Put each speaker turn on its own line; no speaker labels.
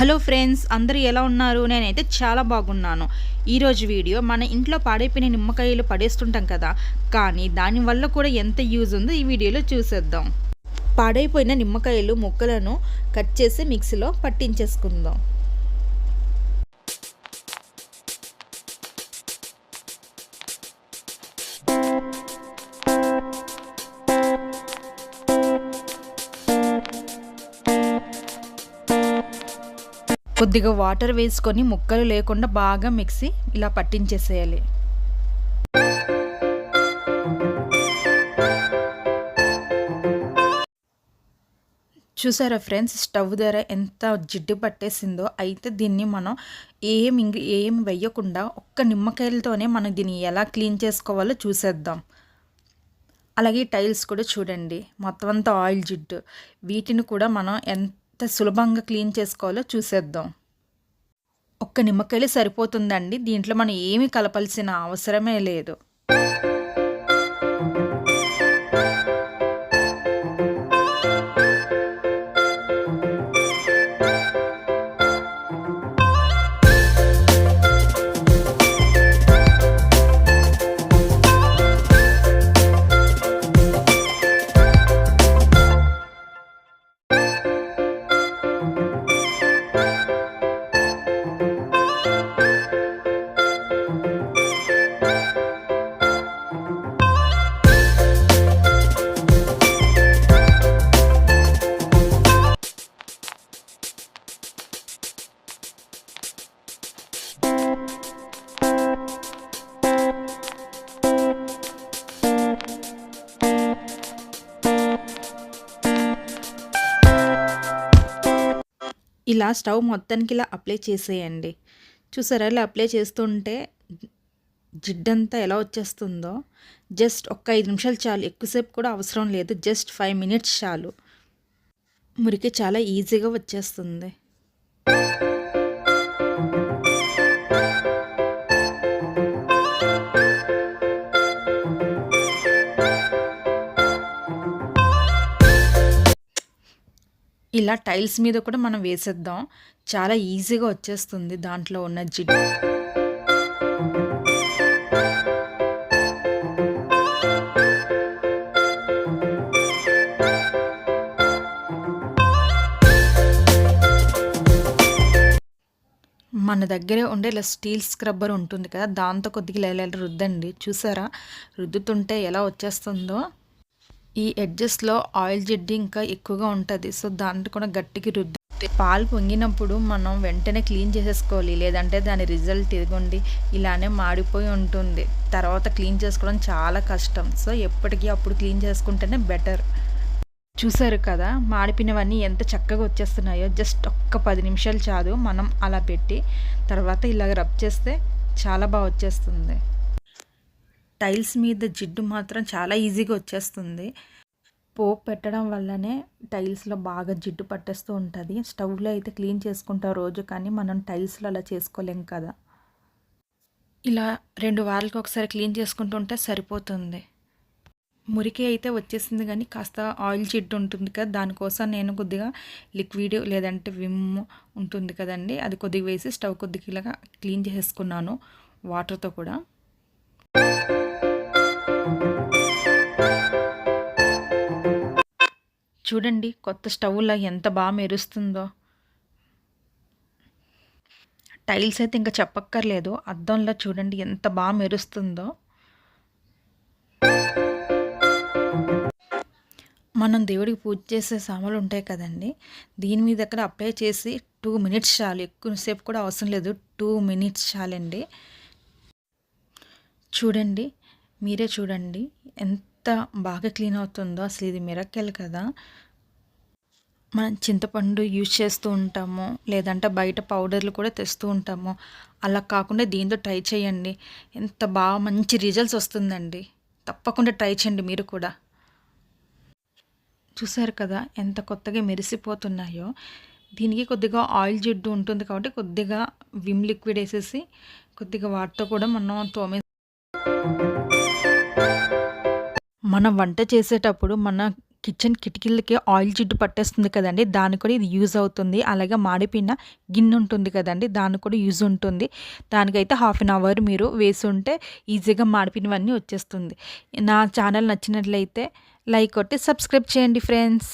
Hello friends అందరూ ఎలా ఉన్నారు? నేనైతే చాలా బాగున్నాను. ఈరోజు వీడియో మన ఇంట్లో పాడైపోయిన నిమ్మకాయలు పడేస్తుంటాం కదా కానీ దానివల్ల కూడా ఎంత యూజ్ ఉందో ఈ వీడియోలో చూసేద్దాం. పాడైపోయిన నిమ్మకాయలు ముక్కలను కట్ చేసి మిక్సీలో పట్టించేసుకుందాం. కొద్దిగా వాటర్ వేసుకొని ముక్కలు లేకుండా బాగా మిక్సీ ఇలా పట్టించేసేయాలి. చూసారా ఫ్రెండ్స్ స్టవ్ ధర ఎంత జిడ్డు పట్టేసిందో. అయితే దీన్ని మనం ఏం ఇంగ్ ఏం వేయకుండా ఒక్క నిమ్మకాయలతోనే మనం దీన్ని ఎలా క్లీన్ చేసుకోవాలో చూసేద్దాం. అలాగే టైల్స్ కూడా చూడండి మొత్తం అంతా ఆయిల్ జిడ్డు. వీటిని కూడా మనం ఎంత సులభంగా క్లీన్ చేసుకోవాలో చూసేద్దాం. ఒక్క నిమ్మకాయలు సరిపోతుందండి. దీంట్లో మనం ఏమి కలపాల్సిన అవసరమే లేదు. ఇలా స్టవ్ మొత్తానికి ఇలా అప్లై చేసేయండి. చూసారా? ఇలా అప్లై చేస్తుంటే జిడ్డంతా ఎలా వచ్చేస్తుందో? జస్ట్ ఒక్క ఐదు నిమిషాలు చాలు. ఎక్కువసేపు కూడా అవసరం లేదు. జస్ట్ ఫైవ్ మినిట్స్ చాలు. మురికి చాలా ఈజీగా వచ్చేస్తుంది. ఇలా టైల్స్ మీద కూడా మనం వేసేద్దాం. చాలా ఈజీగా వచ్చేస్తుంది దాంట్లో ఉన్న జిడ్డు. మన దగ్గరే ఉండే ఇలా స్టీల్ స్క్రబ్బర్ ఉంటుంది కదా దాంతో కొద్దిగా ఇలా రుద్దండి. చూసారా? రుద్దుతుంటే ఎలా వచ్చేస్తుందో? ఈ ఎడ్జెస్లో ఆయిల్ జిడ్డు ఇంకా ఎక్కువగా ఉంటుంది. సో దాంట్లో కూడా గట్టికి రుద్ది పాలు పొంగినప్పుడు మనం వెంటనే క్లీన్ చేసేసుకోవాలి. లేదంటే దాని రిజల్ట్ ఇదిగోండి ఇలానే మాడిపోయి ఉంటుంది. తర్వాత క్లీన్ చేసుకోవడం చాలా కష్టం. సో ఎప్పటికీ అప్పుడు క్లీన్ చేసుకుంటేనే బెటర్. చూసారు కదా మాడిపోయినవన్నీ ఎంత చక్కగా వచ్చేస్తున్నాయో. జస్ట్ ఒక్క పది నిమిషాలు చాలు మనం అలా పెట్టి తర్వాత ఇలాగ రబ్ చేస్తే చాలా బాగా వచ్చేస్తుంది. టైల్స్ మీద జిడ్డు మాత్రం చాలా ఈజీగా వచ్చేస్తుంది. పోపు పెట్టడం వల్లనే టైల్స్లో బాగా జిడ్డు పట్టేస్తూ ఉంటుంది. స్టవ్లో అయితే క్లీన్ చేసుకుంటాం రోజు కానీ మనం టైల్స్లో అలా చేసుకోలేం కదా. ఇలా రెండు వారాలకు ఒకసారి క్లీన్ చేసుకుంటుంటే సరిపోతుంది. మురికి అయితే వచ్చేసింది కానీ కాస్త ఆయిల్ జిడ్డు ఉంటుంది కదా దానికోసం నేను కొద్దిగా లిక్విడ్ లేదంటే విమ్ ఉంటుంది కదండి అది కొద్దిగా వేసి స్టవ్ కొద్దిగా క్లీన్ చేసుకున్నాను వాటర్తో కూడా. చూడండి కొత్త స్టవ్లో ఎంత బాగా మెరుస్తుందో. టైల్స్ అయితే ఇంకా చెప్పక్కర్లేదు అద్దంలో చూడండి ఎంత బాగా మెరుస్తుందో. మనం దేవుడికి పూజ చేసే సామాన్లు ఉంటాయి కదండి దీని మీద అక్కడ అప్లై చేసి టూ మినిట్స్ చాలు. ఎక్కువసేపు కూడా అవసరం లేదు టూ మినిట్స్ చాలండి. చూడండి మీరే చూడండి. ఎంత బాగా క్లీన్ అవుతుందో అసలు ఇది మిరక్కలు కదా. మనం చింతపండు యూజ్ చేస్తూ ఉంటాము. లేదంటే బయట పౌడర్లు కూడా తెస్తూ ఉంటాము. అలా కాకుండా దీంతో ట్రై చేయండి. ఎంత బాగా మంచి రిజల్ట్స్ వస్తుందండి. తప్పకుండా ట్రై చేయండి మీరు కూడా. చూసారు కదా ఎంత కొత్తగా మెరిసిపోతున్నాయో. దీనికి కొద్దిగా ఆయిల్ జిడ్డు ఉంటుంది కాబట్టి కొద్దిగా విమ్ లిక్విడ్ వేసేసి కొద్దిగా వాటితో కూడా మనం తోమే మనం వంట చేసేటప్పుడు మన కిచెన్ కిటికీలకి ఆయిల్ జిడ్డు పట్టేస్తుంది కదండి దానికి కూడా ఇది యూజ్ అవుతుంది. అలాగే మాడిపోయిన గిన్నె ఉంటుంది కదండి దానికి కూడా యూజ్ ఉంటుంది. దానికైతే హాఫ్ అన్ అవర్ మీరు వేసి ఉంటే ఈజీగా మాడిపోయినవన్నీ వచ్చేస్తుంది. నా ఛానల్ నచ్చినట్లయితే లైక్ కొట్టి సబ్స్క్రైబ్ చేయండి ఫ్రెండ్స్.